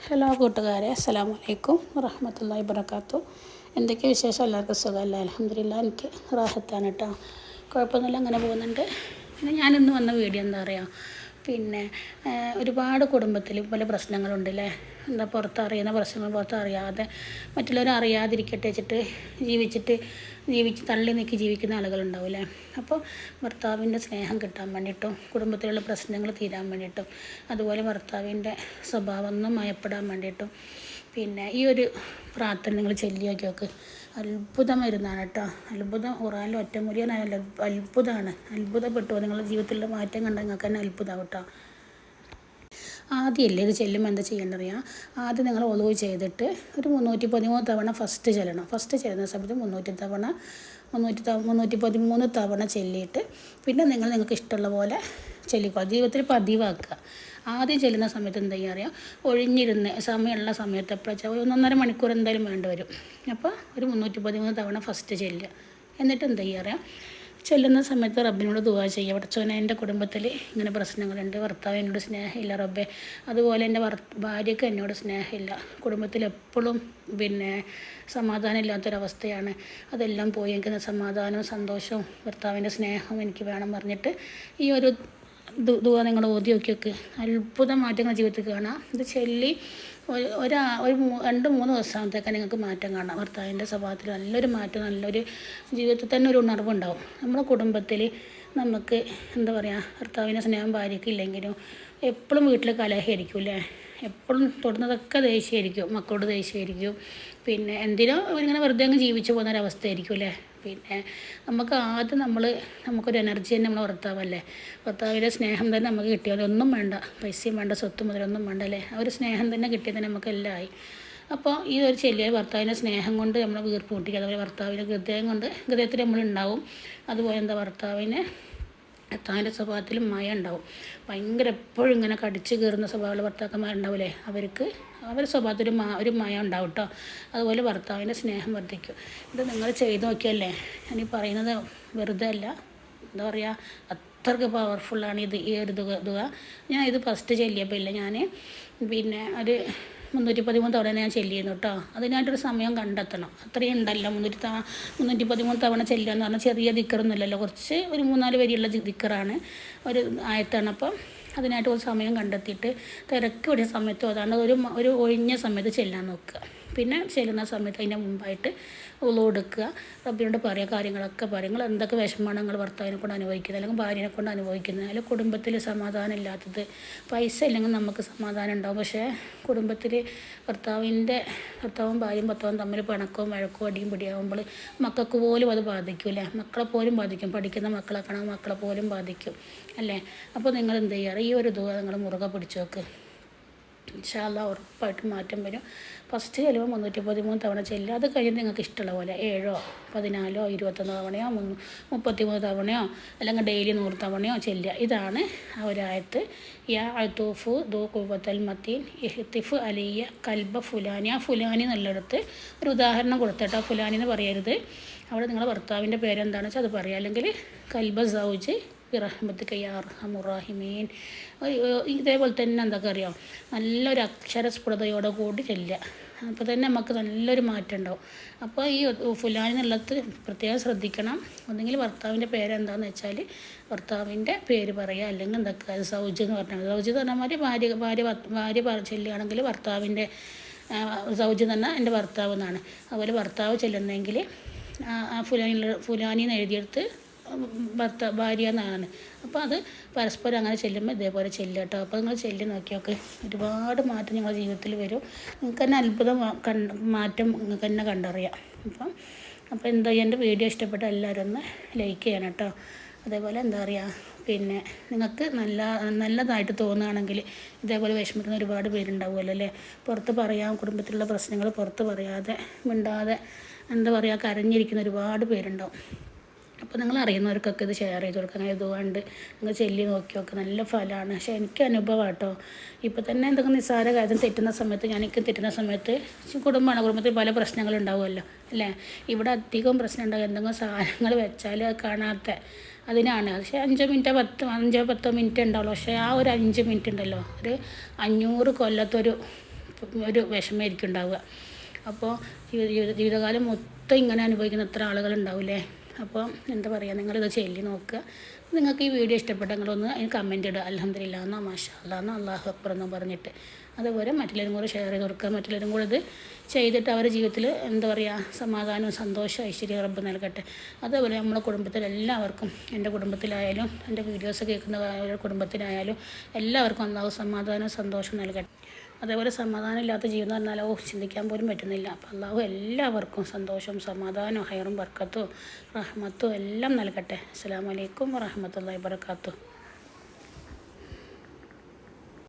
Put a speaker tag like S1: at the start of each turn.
S1: Hello കൂട്ടുകാരെ അസ്സാം വലൈക്കും വറഹമത്തല്ലാ വബർക്കാത്തു എന്തൊക്കെ വിശേഷം? എല്ലാവർക്കും സുഖമല്ല? അലഹമില്ല എനിക്ക് റാഹത്താണ് കേട്ടോ കുഴപ്പമൊന്നുമില്ല അങ്ങനെ പോകുന്നുണ്ട്. പിന്നെ ഞാനിന്ന് വന്ന വീഡിയോ എന്താ പറയുക പിന്നെ ഒരുപാട് കുടുംബത്തിൽ പല പ്രശ്നങ്ങളുണ്ടല്ലേ എന്താ പുറത്തറിയുന്ന പ്രശ്നങ്ങൾ പുറത്തറിയാതെ മറ്റുള്ളവരെ അറിയാതിരിക്കട്ടെ വെച്ചിട്ട് ജീവിച്ചിട്ട് ജീവിച്ച് തള്ളി നീക്കി ജീവിക്കുന്ന ആളുകളുണ്ടാവില്ലേ? അപ്പോൾ ഭർത്താവിന്റെ സ്നേഹം കിട്ടാൻ വേണ്ടിയിട്ടും കുടുംബത്തിലുള്ള പ്രശ്നങ്ങൾ തീരാൻ വേണ്ടിയിട്ടും അതുപോലെ ഭർത്താവിന്റെ സ്വഭാവം ഒന്നും മയപ്പെടാൻ വേണ്ടിയിട്ടും പിന്നെ ഈ ഒരു പ്രാർത്ഥന നിങ്ങൾ ചൊല്ലി നോക്കി അത്ഭുതം കേട്ടോ. അത്ഭുതം ഖുറാനിൽ ഒറ്റമൂലിയാണ് അത്ഭുതമാണ്. അത്ഭുതപ്പെട്ടു നിങ്ങളുടെ ജീവിതത്തിലുള്ള മാറ്റം കണ്ടാൽ നിങ്ങൾക്ക് തന്നെ അത്ഭുതം കേട്ടോ. ആദ്യമല്ലേ ഇത് ചെല്ലുമ്പോൾ എന്താ ചെയ്യേണ്ടറിയാം? ആദ്യം നിങ്ങൾ ഒളിവ് ചെയ്തിട്ട് ഒരു മുന്നൂറ്റി പതിമൂന്ന് തവണ ഫസ്റ്റ് ചെല്ലണം. ഫസ്റ്റ് ചെല്ലുന്ന സമയത്ത് മുന്നൂറ്റി തവണ മുന്നൂറ്റി മുന്നൂറ്റി പതിമൂന്ന് തവണ ചെല്ലിയിട്ട് പിന്നെ നിങ്ങൾ നിങ്ങൾക്ക് ഇഷ്ടമുള്ള പോലെ ചെല്ലിക്കോ. ജീവിതത്തിൽ പതിവാക്കുക ആദ്യം ചെല്ലുന്ന സമയത്ത് എന്താ ചെയ്യുക അറിയാം? ഒഴിഞ്ഞിരുന്ന് സമയമുള്ള സമയത്ത് എപ്പോഴാ ഒന്നൊന്നര മണിക്കൂർ എന്തായാലും വേണ്ടി വരും. അപ്പോൾ ഒരു മുന്നൂറ്റി പതിമൂന്ന് തവണ ഫസ്റ്റ് ചെല്ലുക. എന്നിട്ട് എന്താ ചെയ്യുക അറിയാം? ചെല്ലുന്ന സമയത്ത് റബ്ബിനോട് ദുവാ ചെയ്യുക. പഠിച്ചോനെ എന്റെ കുടുംബത്തിൽ ഇങ്ങനെ പ്രശ്നങ്ങളുണ്ട്. ഭർത്താവ് എന്നോട് സ്നേഹമില്ല റബ്ബെ. അതുപോലെ എന്റെ ഭാര്യയ്ക്ക് എന്നോട് സ്നേഹമില്ല. കുടുംബത്തിൽ എപ്പോഴും പിന്നെ സമാധാനം ഇല്ലാത്തൊരവസ്ഥയാണ് അതെല്ലാം പോയി. എനിക്ക് സമാധാനവും സന്തോഷവും ഭർത്താവിന്റെ സ്നേഹവും എനിക്ക് വേണം പറഞ്ഞിട്ട് ഈ ഒരു ദുവാ നിങ്ങൾ ഓതി നോക്കിയൊക്കെ. അത്ഭുത മാറ്റങ്ങൾ ജീവിതത്തിൽ കാണാം. ഇത് ചൊല്ലി ഒരു ഒരാ രണ്ട് മൂന്ന് ദിവസത്തേക്ക് നിങ്ങൾക്ക് മാറ്റം കാണാം. ഭർത്താവിന്റെ സ്വഭാവത്തിൽ നല്ലൊരു മാറ്റം നല്ലൊരു ജീവിതത്തിൽ തന്നെ ഒരു ഉണർവുണ്ടാവും. നമ്മുടെ കുടുംബത്തിൽ നമുക്ക് എന്താ പറയുക ഭർത്താവിന്റെ സ്നേഹം ഭാര്യയ്ക്ക് ഇല്ലെങ്കിലും എപ്പോഴും വീട്ടിൽ കലഹമായിരിക്കും അല്ലേ? എപ്പോഴും തൊടുന്നതൊക്കെ ദേഷ്യമായിരിക്കും മക്കളോട് ദേഷ്യമായിരിക്കും. പിന്നെ എന്തിനോ ഇങ്ങനെ വെറുതെ അങ്ങ് ജീവിച്ചു പോകുന്ന ഒരവസ്ഥയായിരിക്കും അല്ലേ? പിന്നെ നമുക്ക് ആദ്യം നമ്മൾ നമുക്കൊരു എനർജി തന്നെ നമ്മൾ ഭർത്താവല്ലേ? ഭർത്താവിന്റെ സ്നേഹം തന്നെ നമുക്ക് കിട്ടിയാൽ ഒന്നും വേണ്ട. പൈസയും വേണ്ട സ്വത്ത് മുതലൊന്നും വേണ്ട അല്ലേ ആ ഒരു സ്നേഹം തന്നെ കിട്ടിയത് നമുക്ക് എല്ലാം ആയി. അപ്പോൾ ഈ ഒരു ചെല്ലിയ ഭർത്താവിന്റെ സ്നേഹം കൊണ്ട് നമ്മൾ വീർപ്പ് കൂട്ടിക്കുക അതുപോലെ ഭർത്താവിന്റെ ഹൃദയം കൊണ്ട് ഹൃദയത്തിൽ നമ്മളുണ്ടാവും അതുപോലെ എന്താ ഭർത്താവിന് ഭർത്താവിന്റെ സ്വഭാവത്തിലും മയ ഉണ്ടാവും ഭയങ്കര എപ്പോഴും ഇങ്ങനെ കടിച്ചു കയറുന്ന സ്വഭാവമുള്ള ഭർത്താക്കന്മാരുണ്ടാവില്ലേ അവർക്ക് അവരുടെ സ്വഭാവത്തിൽ ഒരു മാ ഒരു മയ ഉണ്ടാവും കേട്ടോ അതുപോലെ ഭർത്താവിന്റെ സ്നേഹം വർദ്ധിക്കും. ഇത് നിങ്ങൾ ചെയ്തു നോക്കിയല്ലേ? ഈ പറയുന്നത് വെറുതെ അല്ല. എന്താ പറയുക അത്രയ്ക്ക് പവർഫുള്ളാണ് ഇത് ഈ ഒരു തുക തുക ഞാൻ ഇത് ഫസ്റ്റ് ചെല്ലിയപ്പോൾ ഇല്ല. ഞാൻ പിന്നെ ഒരു മുന്നൂറ്റി പതിമൂന്ന് തവണ ഞാൻ ചെല്ലിയിരുന്നു കേട്ടോ അതിനായിട്ടൊരു സമയം കണ്ടെത്തണം. അത്രയും ഉണ്ടല്ലോ. മുന്നൂറ്റി തവണ മുന്നൂറ്റി പതിമൂന്ന് തവണ ചെല്ലുക എന്ന് പറഞ്ഞാൽ ചെറിയ ദിക്കറൊന്നുമല്ലല്ലോ കുറച്ച് ഒരു മൂന്നാൽ വരിയുള്ള ദിക്കറാണ് ഒരു ആയത്താണ്. അപ്പം അതിനായിട്ട് ഒരു സമയം കണ്ടെത്തിയിട്ട് തിരക്ക് പിടിച്ച സമയത്തോ അതാണ് ഒരു ഒരു ഒഴിഞ്ഞ സമയത്ത് ചെല്ലാൻ നോക്കുക. പിന്നെ ചെല്ലുന്ന സമയത്ത് അതിന്റെ മുമ്പായിട്ട് ഉളു എടുക്കുക റബ്ബിനോട് പറയുക കാര്യങ്ങളൊക്കെ പറയുക. നിങ്ങൾ എന്തൊക്കെ വിഷമമാണ് നിങ്ങൾ ഭർത്താവിനെ കൊണ്ട് അനുഭവിക്കുന്നത്? അല്ലെങ്കിൽ ഭാര്യനെ കൊണ്ട് അനുഭവിക്കുന്നത്? അല്ലെങ്കിൽ കുടുംബത്തിൽ സമാധാനം ഇല്ലാത്തത്. പൈസ ഇല്ലെങ്കിൽ നമുക്ക് സമാധാനം ഉണ്ടാവും. പക്ഷേ കുടുംബത്തിൽ ഭർത്താവിന്റെ ഭർത്താവും ഭാര്യയും ഭർത്താവും തമ്മിൽ പിണക്കവും വഴക്കവും അടിയും പിടിയാകുമ്പോൾ മക്കൾക്ക് പോലും അത് ബാധിക്കും അല്ലേ മക്കളെ പോലും ബാധിക്കും. പഠിക്കുന്ന മക്കളെ കാണാൻ മക്കളെ പോലും ബാധിക്കും. അല്ലേ? അപ്പോൾ നിങ്ങൾ എന്ത് ചെയ്യാറ് ഈ ഒരു ദുഃഖം നിങ്ങൾ മുറുകെ പിടിച്ചു നോക്ക്. ഇൻഷാല്ല ഉറപ്പായിട്ടും മാറ്റം വരും. ഫസ്റ്റ് ചിലവ് മുന്നൂറ്റി പതിമൂന്ന് തവണ ചെല്ലുക. അത് കഴിഞ്ഞ് നിങ്ങൾക്ക് ഇഷ്ടമുള്ള പോലെ ഏഴോ പതിനാലോ ഇരുപത്തൊന്ന് തവണയോ മുന്ന് മുപ്പത്തിമൂന്ന് തവണയോ അല്ലെങ്കിൽ ഡെയിലി നൂറ് തവണയോ ചെല്ലുക. ഇതാണ് ആ ഒരായത്ത് യാ അൽത്തൂഫ് ദോ കുവത്തൽ മത്തീൻ ഇഹ്തിഫ് അലിയ കൽബ ഫുലാനി. ആ ഫുലാനി എന്നുള്ളിടത്ത് ഒരു ഉദാഹരണം കൊടുത്തിട്ടോ. ഫുലാനി എന്ന് പറയരുത്. അവിടെ നിങ്ങളുടെ ഭർത്താവിന്റെ പേരെന്താണെന്ന് വെച്ചാൽ അത് പറയുക അല്ലെങ്കിൽ കൽബ സൗജ് ബിറഹ്മത്തിക്ക് യാ അർഹമുറാഹിമീൻ ഇതേപോലെ തന്നെ എന്താ അറിയാം? നല്ലൊരു അക്ഷരസ്ഫുടതയോടെ കൂടി ചെല്ലുക. അപ്പോൾ തന്നെ നമുക്ക് നല്ലൊരു മാറ്റം ഉണ്ടാവും. അപ്പോൾ ഈ ഫുലാൻ എന്നുള്ളത് പ്രത്യേകം ശ്രദ്ധിക്കണം. ഒന്നെങ്കിൽ ഭർത്താവിന്റെ പേരെന്താണെന്ന് വെച്ചാൽ ഭർത്താവിന്റെ പേര് പറയുക. അല്ലെങ്കിൽ എന്തൊക്കെ? സൗജ് എന്ന് പറഞ്ഞാൽ സൗജ് എന്ന് പറഞ്ഞാൽ മാതിരി ഭാര്യ ഭാര്യ ഭാര്യ ചെല്ലുകയാണെങ്കിൽ ഭർത്താവിന്റെ സൗജ് എന്ന് പറഞ്ഞാൽ എന്റെ ഭർത്താവ് എന്നാണ്. അതുപോലെ ഭർത്താവ് ചെല്ലുന്നെങ്കിൽ ആ ഫുലാനിൽ ഫുലാനിന്ന് എഴുതിയെടുത്ത് ഭർത്ത ഭാര്യ എന്നാണ്. അപ്പോൾ അത് പരസ്പരം അങ്ങനെ ചെല്ലുമ്പോൾ ഇതേപോലെ ചെല്ലുക കേട്ടോ അപ്പോൾ നിങ്ങൾ ചെല്ലി നോക്കിയൊക്കെ. ഒരുപാട് മാറ്റം നിങ്ങളുടെ ജീവിതത്തിൽ വരും. നിങ്ങൾക്ക് തന്നെ അത്ഭുതം കണ്ട് മാറ്റം നിങ്ങൾക്ക് തന്നെ കണ്ടറിയാം. അപ്പം അപ്പോൾ എന്താ എന്റെ വീഡിയോ ഇഷ്ടപ്പെട്ട എല്ലാവരും ഒന്ന് ലൈക്ക് ചെയ്യണം കേട്ടോ അതേപോലെ എന്താ പറയുക പിന്നെ നിങ്ങൾക്ക് നല്ല നല്ലതായിട്ട് തോന്നുകയാണെങ്കിൽ ഇതേപോലെ വിഷമിക്കുന്ന ഒരുപാട് പേരുണ്ടാവുമല്ലോ അല്ലേ? പുറത്ത് പറയാം കുടുംബത്തിലുള്ള പ്രശ്നങ്ങൾ പുറത്ത് പറയാതെ മിണ്ടാതെ എന്താ പറയുക കരഞ്ഞിരിക്കുന്ന ഒരുപാട് പേരുണ്ടാവും. അപ്പോൾ നിങ്ങൾ അറിയുന്നവർക്കൊക്കെ ഇത് ഷെയർ ചെയ്ത് കൊടുക്കുക അങ്ങനെ ഇതുകൊണ്ട് നിങ്ങൾ ചെല്ലി നോക്കി നോക്കുക നല്ല ഫലമാണ്. പക്ഷേ എനിക്ക് അനുഭവം കേട്ടോ ഇപ്പോൾ തന്നെ എന്തെങ്കിലും നിസ്സാര കാര്യം തെറ്റുന്ന സമയത്ത് ഞാനൊക്കെ തെറ്റുന്ന സമയത്ത് കുടുംബമാണ്. കുടുംബത്തിൽ പല പ്രശ്നങ്ങളുണ്ടാവുമല്ലോ അല്ലേ? ഇവിടെ അധികം പ്രശ്നം ഉണ്ടാകും എന്തെങ്കിലും സാധനങ്ങൾ വെച്ചാൽ കാണാത്ത അതിനാണ്. പക്ഷേ അഞ്ചോ മിനിറ്റോ പത്ത് അഞ്ചോ പത്തോ മിനിറ്റ് ഉണ്ടാവുള്ളൂ. പക്ഷേ ആ ഒരു അഞ്ച് മിനിറ്റ് ഉണ്ടല്ലോ ഒരു അഞ്ഞൂറ് കൊല്ലത്തൊരു ഒരു വിഷമമായിരിക്കും ഉണ്ടാവുക. അപ്പോൾ ജീവിത ജീവിതകാലം മൊത്തം ഇങ്ങനെ അനുഭവിക്കുന്ന എത്ര ആളുകളുണ്ടാവില്ലേ അപ്പോൾ എന്താ പറയുക നിങ്ങളിത് ചൊല്ലി നോക്കുക. നിങ്ങൾക്ക് ഈ വീഡിയോ ഇഷ്ടപ്പെട്ടെങ്കിൽ ഒന്ന് അതിന് കമന്റ് ഇടുക. അലഹദില്ല എന്നോ മാഷാ അല്ലാന്നോ അള്ളാഹു അക്ബർ എന്നും പറഞ്ഞിട്ട്. അതുപോലെ മറ്റുള്ളവരും കൂടെ ഷെയർ ചെയ്ത് കൊടുക്കുക. മറ്റുള്ളവരും കൂടെ ഇത് ചെയ്തിട്ട് അവരുടെ ജീവിതത്തിൽ എന്താ പറയുക സമാധാനവും സന്തോഷവും ഐശ്വര്യം റബ്ബ് നൽകട്ടെ. അതേപോലെ നമ്മുടെ കുടുംബത്തിൽ എല്ലാവർക്കും എന്റെ കുടുംബത്തിലായാലും എന്റെ വീഡിയോസ് കേൾക്കുന്ന കുടുംബത്തിലായാലും എല്ലാവർക്കും അള്ളാഹു സമാധാനവും സന്തോഷവും നൽകട്ടെ. അതേപോലെ സമാധാനമില്ലാത്ത ജീവിതം പറഞ്ഞാൽ ഓ ചിന്തിക്കാൻ പോലും പറ്റുന്നില്ല. അപ്പം അള്ളാഹു എല്ലാവർക്കും സന്തോഷവും സമാധാനവും ഹയറും ബർക്കത്തും റഹ്മത്തും എല്ലാം നൽകട്ടെ. അസ്സാം വലൈക്കും വറഹമത്തല്ലാ വാബർക്കാത്തു